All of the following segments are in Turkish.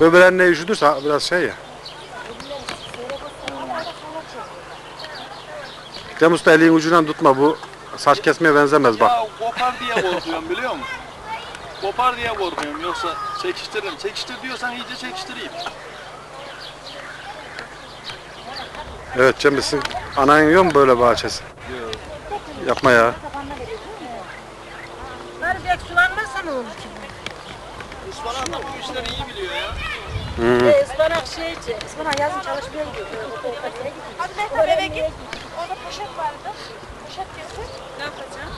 Böbreğin ne üşüdürse biraz şey ya. Cem Usta elin ucundan tutma bu saç kesmeye benzemez bak. Ya kopar diye korkuyorum biliyor musun? Kopar diye korkuyorum yoksa çekiştiririm. Çekiştir diyorsan iyice çekiştireyim. Evet Cem bizim anan yiyor mu böyle bahçesi? Yok. Yapma ya. Bunları bek sulanmazsa ne olur ki? Ispanak da bu işleri iyi biliyor ya. Hı. E, ıspanak şeyci. Ispanak yazın çalışmaya gidiyor. Hadi Mehtap eve git. Orada poşet vardı. Poşet getir. Ne yapacağım?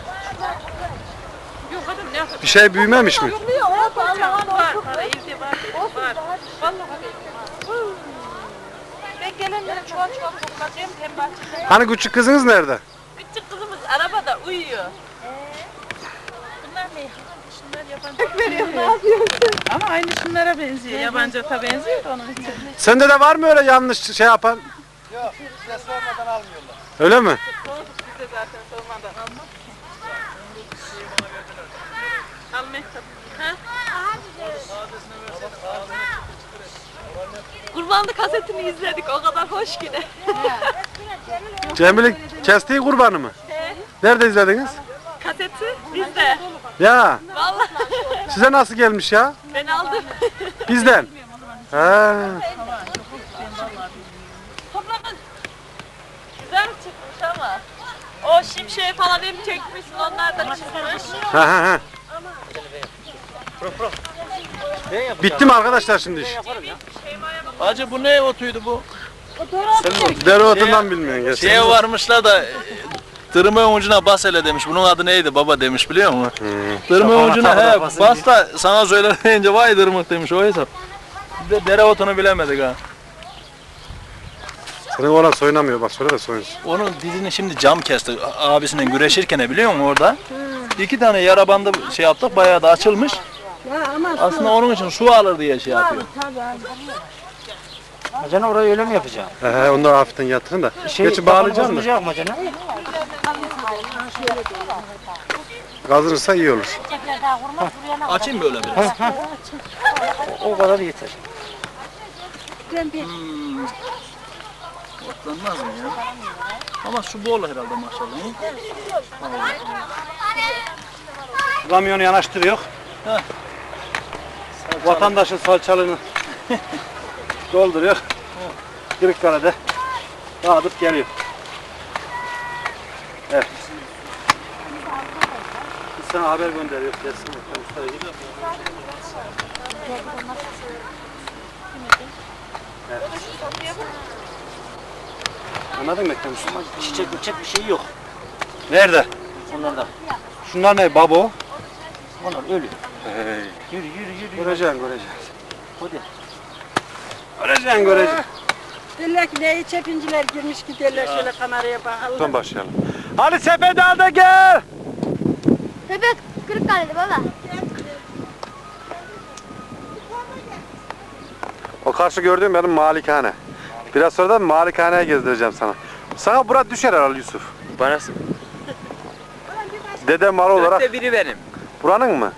Yok adam ne yapacağım? Bir şey büyümemiş mi? Yok Allah Var, para evde var. Var. Vallahi Ben gelenlere çuval çuval toplayacağım. Hem bahçede. Hani küçük kızınız nerede? küçük kızımız arabada uyuyor. Bunlar ne? Şunlar yabancı. Veriyorum ne yapıyorsun? Ama aynı şunlara benziyor. Yabancı ata benziyor da onun için. Sende de var mı öyle yanlış şey yapan? Yok ses vermeden almıyorlar. Öyle mi? Biz de zaten sormadan almak ki. Al Mehtap. Ha? Kurbanlık kasetini izledik o kadar hoş ki de. Cemil'in kestiği kurbanı mı? Nerede izlediniz? Kaseti bizde. Ya Vallahi size nasıl gelmiş ya? ben aldım. Bizden. Ha. Toplamız güzel çıkmış ama. O şimşeği falan hem çekmişsin onlar da çıkmış. Ha ha ha. Bitti mi arkadaşlar şimdi iş? Hacı bu ne otuydu bu? Dereotundan bilmiyorsun. Şeye varmışlar da e, tırmığın ucuna bas hele demiş. Bunun adı neydi baba demiş biliyor musun? Tırmığın ucuna he bas da sana söyleyince vay tırmık demiş o hesap. Bir de dereotunu bilemedik ha. Senin oğlan soyunamıyor bak söyle de soyunsun. Onun dizini şimdi cam kesti abisinin güreşirken biliyor musun orada? İki tane yara bandı şey yaptık bayağı da açılmış. Ya ama Aslında onun için su alır diye şey yapıyor. Macana orayı öyle mi yapacağım? He he onu da hafiften yatırın da. Şey, Geçi bağlayacağım da. Bozmayacak macana. Kazınırsa iyi olur. Açayım böyle biraz. O kadar yeter. Otlanmaz mı ya? Ama su bol herhalde maşallah. Kamyonu yanaştırıyor. Heh. Vatandaşın salçalığını dolduruyor. Kırıkkale'de dağıtıp geliyor. Evet. Biz sana haber gönderiyor. Gelsin bakalım ustaya git. Evet. Anladın mı Ekrem Usta? Çiçek çiçek bir şey yok. Nerede? Onlarda. Şunlar ne babo? Onlar ölü. Hey. Yürü yürü yürü. Göreceksin göreceksin. Hadi. Göreceksin göreceksin. derler ki neyi çepinciler girmiş ki derler şöyle kameraya bakalım. Son başlayalım. Hadi Sepedal'da gel. Sepet Kırıkkale'de baba. O karşı gördüğüm benim malikane. Biraz sonra da malikaneye gezdireceğim sana. Sana bura düşer herhalde Yusuf. Bana Dede malı olarak biri benim. buranın mı?